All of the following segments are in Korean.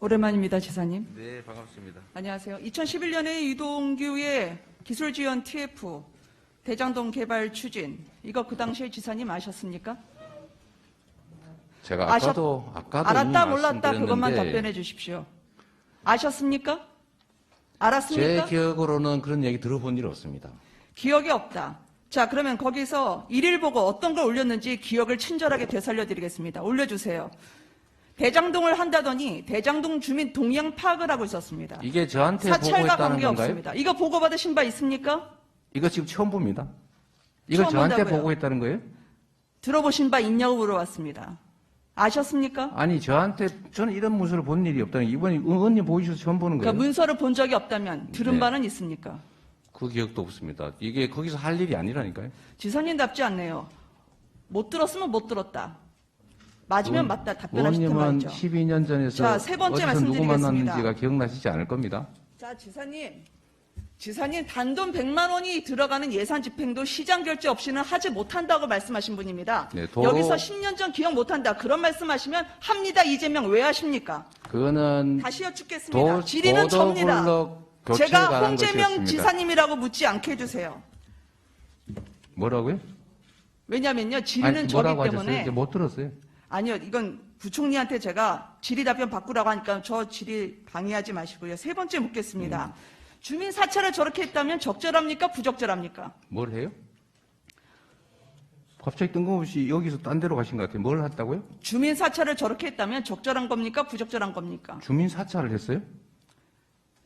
오랜만입니다, 지사님. 네, 반갑습니다. 안녕하세요. 2011년에 유동규의 기술 지원 TF 대장동 개발 추진 이거 그 당시에 지사님 아셨습니까? 제가 아셨- 아까도 아까도 알았다 몰랐다 그것만 답변해 주십시오. 아셨습니까? 제 알았습니까? 기억으로는 그런 얘기 들어본 일 없습니다. 기억이 없다. 자, 그러면 거기서 일일 보고 어떤 걸 올렸는지 기억을 친절하게 되살려 드리겠습니다. 올려 주세요. 대장동을 한다더니 대장동 주민 동향 파악을 하고 있었습니다. 이게 저한테 사찰과 보고했다는 관계 건가요? 없습니다. 이거 보고 받으신 바 있습니까? 이거 지금 처음 봅니다. 이거 처음 저한테 본다고요? 보고했다는 거예요? 들어보신 바 있냐고 물어봤습니다. 아셨습니까? 아니 저한테 저는 이런 문서를 본 일이 없다는 게 이번에 의원님 보이셔서 처음 보는 거예요. 그러니까 문서를 본 적이 없다면 들은 네. 바는 있습니까? 그 기억도 없습니다. 이게 거기서 할 일이 아니라니까요. 지선님답지 않네요. 못 들었으면 못 들었다. 맞으면 맞다 답변하실 텐데 의원님은 말이죠. 12년 전에서 자, 세 번째 어디서 누구 말씀드리겠습니다. 만났는지가 기억나시지 않을 겁니다. 자, 지사님. 지사님 단돈 100만 원이 들어가는 예산 집행도 시장 결제 없이는 하지 못한다고 말씀하신 분입니다. 네, 도로- 여기서 10년 전 기억 못한다. 그런 말씀하시면 합니다. 이재명 왜 하십니까? 그거는 다시 여쭙겠습니다. 도, 질의는 접니다. 도덕블록 교체에 제가 관한 홍재명 것이었습니다. 지사님이라고 묻지 않게 해주세요. 뭐라고요? 왜냐면요. 질의는 아니, 저기 뭐라고 하셨어요? 때문에 이제 못 들었어요. 아니요, 이건 부총리한테 제가 질의 답변 바꾸라고 하니까 저 질의 방해하지 마시고요. 세 번째 묻겠습니다. 음. 주민 사찰을 저렇게 했다면 적절합니까? 부적절합니까? 뭘 해요? 갑자기 뜬금없이 여기서 딴 데로 가신 것 같아요. 뭘 했다고요? 주민 사찰을 저렇게 했다면 적절한 겁니까? 부적절한 겁니까? 주민 사찰을 했어요?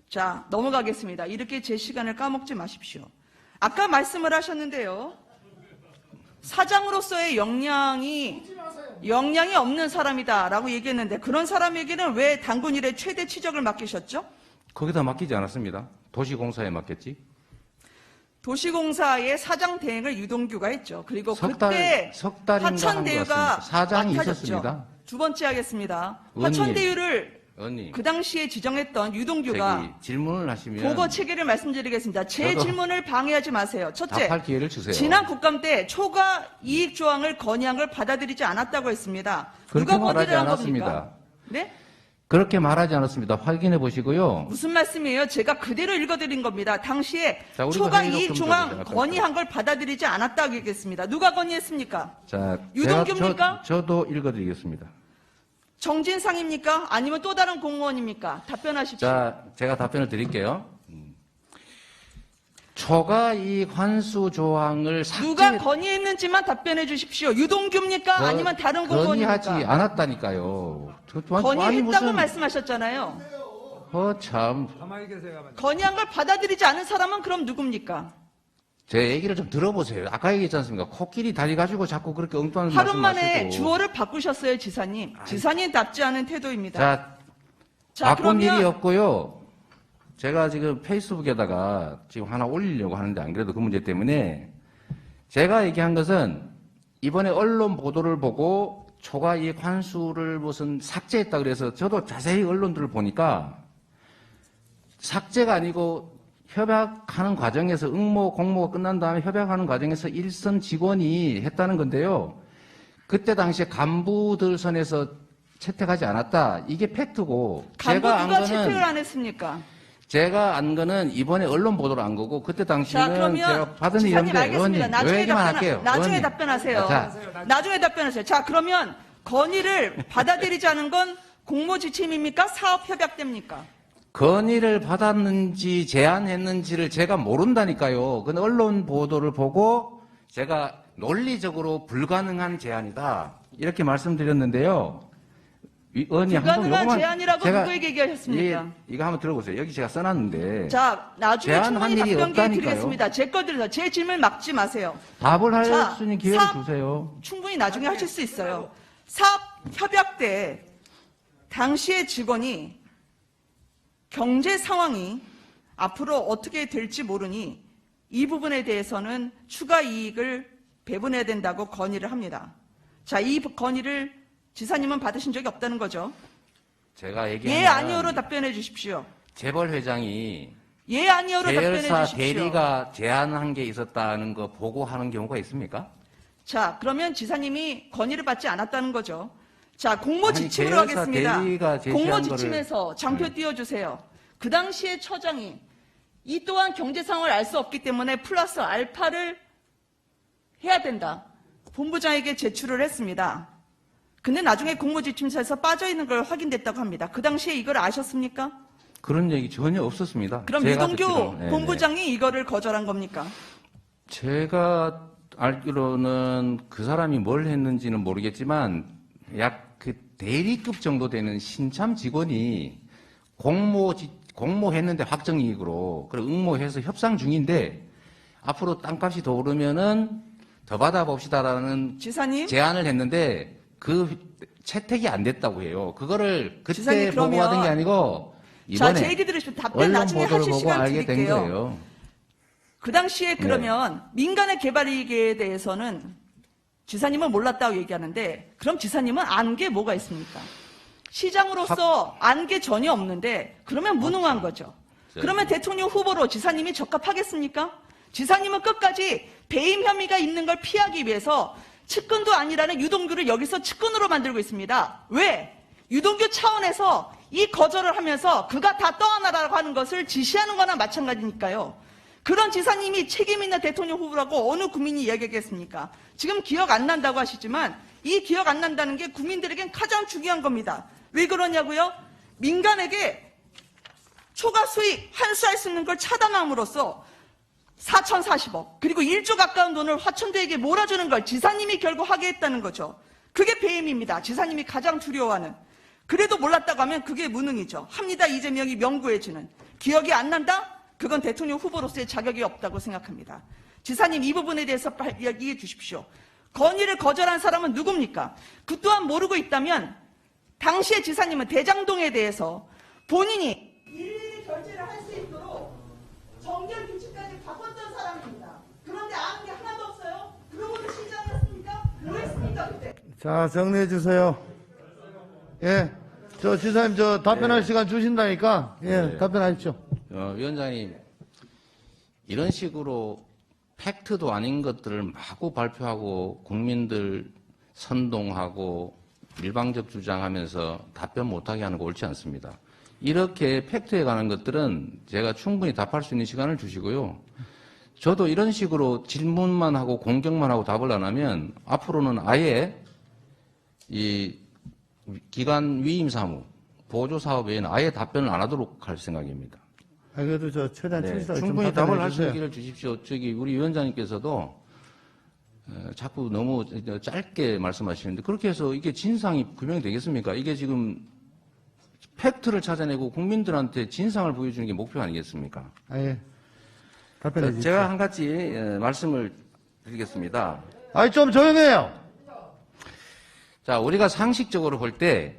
자, 넘어가겠습니다. 이렇게 제 시간을 까먹지 마십시오. 아까 말씀을 하셨는데요. 사장으로서의 역량이 역량이 없는 사람이다라고 얘기했는데 그런 사람에게는 왜 당군 일의 최대 치적을 맡기셨죠? 거기다 맡기지 않았습니다. 도시공사에 맡겼지. 도시공사의 사장 대행을 유동규가 했죠. 그리고 석 달- 그때 석 같습니다. 사장이 맡아졌죠. 있었습니다. 두 번째 하겠습니다. 의원님. 화천대유를 언니, 그 당시에 지정했던 유동규가 저기 질문을 하시면 보고 체계를 말씀드리겠습니다. 제 저도 질문을 방해하지 마세요. 첫째, 답할 기회를 주세요. 지난 국감 때 초과 이익 조항을 건의한 걸 받아들이지 않았다고 했습니다. 그렇게 누가 말하지 건의를 한 않았습니다. 겁니까? 네? 그렇게 말하지 않았습니다. 확인해 보시고요. 무슨 말씀이에요? 제가 그대로 읽어드린 겁니다. 당시에 자, 초과 회의록 이익 좀 조항 들어보자. 건의한 걸 받아들이지 않았다고 얘기했습니다. 누가 건의했습니까? 자, 유동규입니까? 저, 저도 읽어드리겠습니다. 정진상입니까? 아니면 또 다른 공무원입니까? 답변하십시오. 자, 제가 답변을 드릴게요. 음. 초과 이익 환수 조항을 누가 삭제 건의했는지만 답변해 주십시오. 유동규입니까? 거- 아니면 다른 건의하지 공무원입니까? 않았다니까요. 저- 저- 아니, 건의했다고 무슨- 말씀하셨잖아요. 어, 참. 건의한 걸 받아들이지 않은 사람은 그럼 누굽니까? 제 얘기를 좀 들어보세요. 아까 얘기했지 않습니까? 코끼리 다리 가지고 자꾸 그렇게 엉뚱한 하루 만에. 주어를 바꾸셨어요, 지사님. 지사님답지 않은 태도입니다. 자, 자, 바꾼 그러면 일이 없고요. 제가 지금 페이스북에다가 지금 하나 올리려고 하는데 안 그래도 그 문제 때문에 제가 얘기한 것은 이번에 언론 보도를 보고 초과 이익 환수를 무슨 삭제했다 그래서 저도 자세히 언론들을 보니까 삭제가 아니고 협약하는 과정에서 응모 공모가 끝난 다음에 협약하는 과정에서 일선 직원이 했다는 건데요. 그때 당시에 간부들 선에서 채택하지 않았다. 이게 팩트고 간부 제가 안 누가 거는 채택을 안 했습니까? 제가 안 거는 이번에 언론 보도를 안 거고 그때 당시는 그러면 제가 받은 알겠습니다. 의원님 나중에 요 얘기만 답변, 할게요. 나중에 의원님. 답변하세요. 자, 나중에 답변하세요. 자, 그러면 건의를 받아들이지 않은 건 공모 지침입니까? 사업 협약 때입니까? 건의를 받았는지 제안했는지를 제가 모른다니까요. 근데 언론 보도를 보고 제가 논리적으로 불가능한 제안이다 이렇게 말씀드렸는데요. 이- 의원님 한번 불가능한 제안이라고 제가 누구에게 얘기하셨습니까? 이- 이거 한번 들어보세요. 여기 제가 써놨는데 자, 나중에 충분히 답변 기회. 드리겠습니다. 제거 들어서 제 질문 막지 마세요. 답을 할 자, 수 있는 기회를 사- 주세요. 충분히 나중에 하실 수 있어요. 사업 협약 때 당시의 직원이 경제 상황이 앞으로 어떻게 될지 모르니 이 부분에 대해서는 추가 이익을 배분해야 된다고 건의를 합니다. 자, 이 건의를 지사님은 받으신 적이 없다는 거죠. 제가 얘기한 예, 건 아니오로 답변해 주십시오. 재벌 회장이 예, 아니오로 답변해 주십시오. 대리가 제안한 게 있었다는 거 보고하는 경우가 있습니까? 자, 그러면 지사님이 건의를 받지 않았다는 거죠. 자, 공모 아니, 지침으로 계열사 하겠습니다. 공모 거를- 지침에서 장표 네. 띄워주세요. 그 당시에 처장이 이 또한 경제 상황을 알 수 없기 때문에 플러스 알파를 해야 된다. 본부장에게 제출을 했습니다. 근데 나중에 공모지침서에서 빠져 있는 걸 확인됐다고 합니다. 그 당시에 이걸 아셨습니까? 그런 얘기 전혀 없었습니다. 그럼 유동규. 네, 네. 본부장이 이거를 거절한 겁니까? 제가 알기로는 그 사람이 뭘 했는지는 모르겠지만 약 그 대리급 정도 되는 신참 직원이 공모 지- 공모했는데 확정 이익으로 그리고 응모해서 협상 중인데 앞으로 땅값이 더 오르면은 더 받아봅시다라는 지사님, 제안을 했는데 그 채택이 안 됐다고 해요. 그거를 그때 보고받은 게 아니고 자, 이번에 제 얘기 들으시면 답변 나중에 하실 시간 알게 된 드릴게요. 거예요. 그 당시에 네. 그러면 민간의 개발 이익에 대해서는 지사님은 몰랐다고 얘기하는데 그럼 지사님은 안게 뭐가 있습니까? 시장으로서 안게 전혀 없는데 그러면 무능한 거죠. 네. 그러면 대통령 후보로 지사님이 적합하겠습니까? 지사님은 끝까지 배임 혐의가 있는 걸 피하기 위해서 측근도 아니라는 유동규를 여기서 측근으로 만들고 있습니다. 왜? 유동규 차원에서 이 거절을 하면서 그가 다 떠안아라고 하는 것을 지시하는 거나 마찬가지니까요. 그런 지사님이 책임 있는 대통령 후보라고 어느 국민이 이야기하겠습니까? 지금 기억 안 난다고 하시지만 이 기억 안 난다는 게 국민들에겐 가장 중요한 겁니다. 왜 그러냐고요? 민간에게 초과 수익 환수할 수 있는 걸 차단함으로써 4,040억 그리고 1조 가까운 돈을 화천대에게 몰아주는 걸 지사님이 결국 하게 했다는 거죠. 그게 배임입니다. 지사님이 가장 두려워하는. 그래도 몰랐다고 하면 그게 무능이죠. 합니다. 이재명이 명구해지는. 기억이 안 난다? 그건 대통령 후보로서의 자격이 없다고 생각합니다. 지사님 이 부분에 대해서 발- 이야기해 주십시오. 건의를 거절한 사람은 누굽니까? 그 또한 모르고 있다면 당시의 지사님은 대장동에 대해서 본인이 일일이 결제를 할 수 있도록 정결 규칙까지 바꿨던 사람입니다. 그런데 아는 게 하나도 없어요. 그러고도 시장이었습니까? 뭐 했습니까 그때? 자, 정리해 주세요. 예. 저 지사님 저 답변할 시간 주신다니까. 예, 네. 답변하십시오. 어, 위원장님, 이런 식으로 팩트도 아닌 것들을 마구 발표하고 국민들 선동하고 일방적 주장하면서 답변 못하게 하는 거 옳지 않습니다. 이렇게 팩트에 관한 것들은 제가 충분히 답할 수 있는 시간을 주시고요. 저도 이런 식으로 질문만 하고 공격만 하고 답을 안 하면 앞으로는 아예 이 기관 위임 사무, 보조 사업 외에는 아예 답변을 안 하도록 할 생각입니다. 아, 그래도 저 최대한 네, 충실하게 좀 충분히 답을 답변해 주세요. 있기를 주십시오. 저기 우리 위원장님께서도 어, 자꾸 너무 짧게 말씀하시는데 그렇게 해서 이게 진상이 규명되겠습니까? 이게 지금 팩트를 찾아내고 국민들한테 진상을 보여주는 게 목표 아니겠습니까? 아, 예. 답변해 주십시오. 제가 한 가지 어, 말씀을 드리겠습니다. 아이, 좀 조용해요. 자, 우리가 상식적으로 볼 때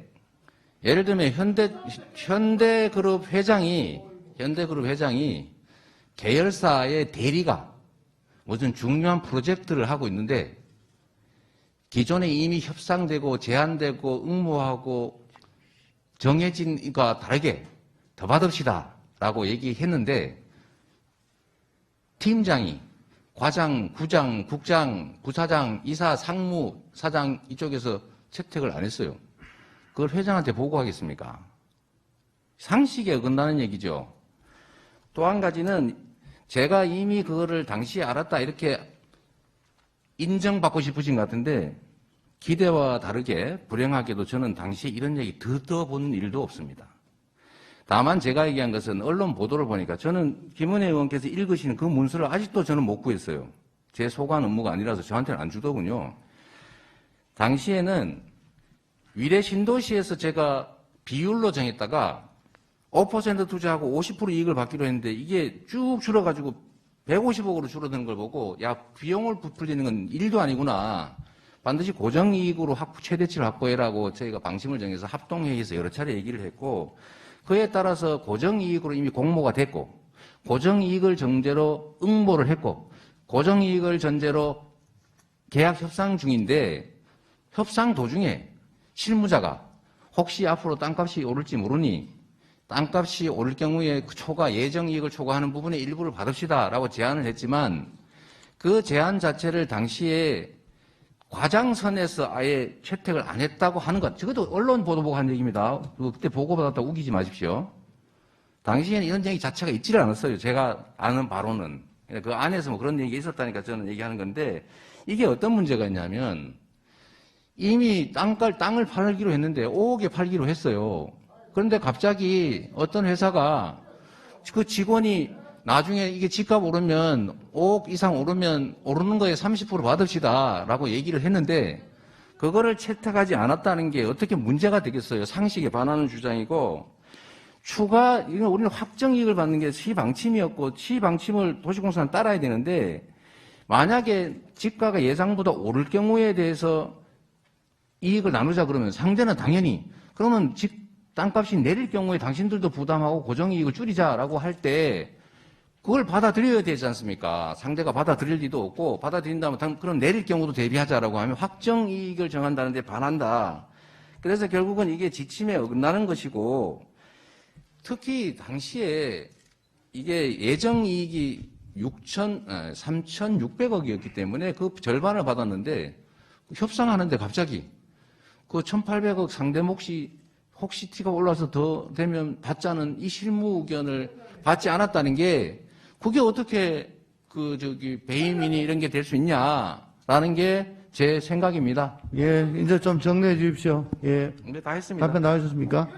예를 들면 현대 현대그룹 회장이 현대그룹 회장이 계열사의 대리가 무슨 중요한 프로젝트를 하고 있는데 기존에 이미 협상되고 제한되고 응모하고 정해진 것과 다르게 더 받읍시다 라고 얘기했는데 팀장이 과장, 구장, 국장, 부사장, 이사, 상무, 사장 이쪽에서 채택을 안 했어요. 그걸 회장한테 보고하겠습니까? 상식에 어긋나는 얘기죠. 또 한 가지는 제가 이미 그거를 당시에 알았다 이렇게 인정받고 싶으신 것 같은데 기대와 다르게 불행하게도 저는 당시에 이런 얘기 듣어본 일도 없습니다. 다만 제가 얘기한 것은 언론 보도를 보니까 저는 김은혜 의원께서 읽으시는 그 문서를 아직도 저는 못 구했어요. 제 소관 업무가 아니라서 저한테는 안 주더군요. 당시에는 위례 신도시에서 제가 비율로 정했다가 5% 투자하고 50% 이익을 받기로 했는데 이게 쭉 줄어가지고 150억으로 줄어드는 걸 보고 야 비용을 부풀리는 건 일도 아니구나. 반드시 고정이익으로 확 최대치를 확보해라고 저희가 방침을 정해서 합동회의에서 여러 차례 얘기를 했고 그에 따라서 고정이익으로 이미 공모가 됐고 고정이익을 전제로 응모를 했고 고정이익을 전제로 계약 협상 중인데 협상 도중에 실무자가 혹시 앞으로 땅값이 오를지 모르니 땅값이 오를 경우에 그 초과 예정 이익을 초과하는 부분의 일부를 받읍시다라고 제안을 했지만 그 제안 자체를 당시에 과장선에서 아예 채택을 안 했다고 하는 것. 적어도 언론 보도 보고 한 얘기입니다. 그 그때 보고받았다고 우기지 마십시오. 당시에는 이런 얘기 자체가 있지를 않았어요. 제가 아는 바로는. 그 안에서 뭐 그런 얘기가 있었다니까 저는 얘기하는 건데 이게 어떤 문제가 있냐면 이미 땅갈, 땅을 팔기로 했는데 5억에 팔기로 했어요. 그런데 갑자기 어떤 회사가 그 직원이 나중에 이게 집값 오르면 5억 이상 오르면 오르는 거에 30% 받읍시다 라고 얘기를 했는데 그거를 채택하지 않았다는 게 어떻게 문제가 되겠어요. 상식에 반하는 주장이고 추가, 이건 우리는 확정 이익을 받는 게 시방침이었고 시방침을 도시공사는 따라야 되는데 만약에 집가가 예상보다 오를 경우에 대해서 이익을 나누자 그러면 상대는 당연히 그러면 집 땅값이 내릴 경우에 당신들도 부담하고 고정이익을 줄이자라고 할 때 그걸 받아들여야 되지 않습니까? 상대가 받아들일 리도 없고 받아들인다면 당- 그럼 내릴 경우도 대비하자라고 하면 확정 이익을 정한다는데 반한다. 그래서 결국은 이게 지침에 어긋나는 것이고 특히 당시에 이게 예정 이익이 6천, 3,600억이었기 때문에 그 절반을 받았는데 협상하는데 갑자기 그 1,800억 상대 몫이 혹시 티가 올라서 더 되면 받자는 이 실무 의견을 받지 않았다는 게 그게 어떻게 그 저기 배임이니 이런 게 될 수 있냐라는 게 제 생각입니다. 예, 이제 좀 정리해 주십시오. 예. 근데 다 했습니다. 답변 나와주셨습니까?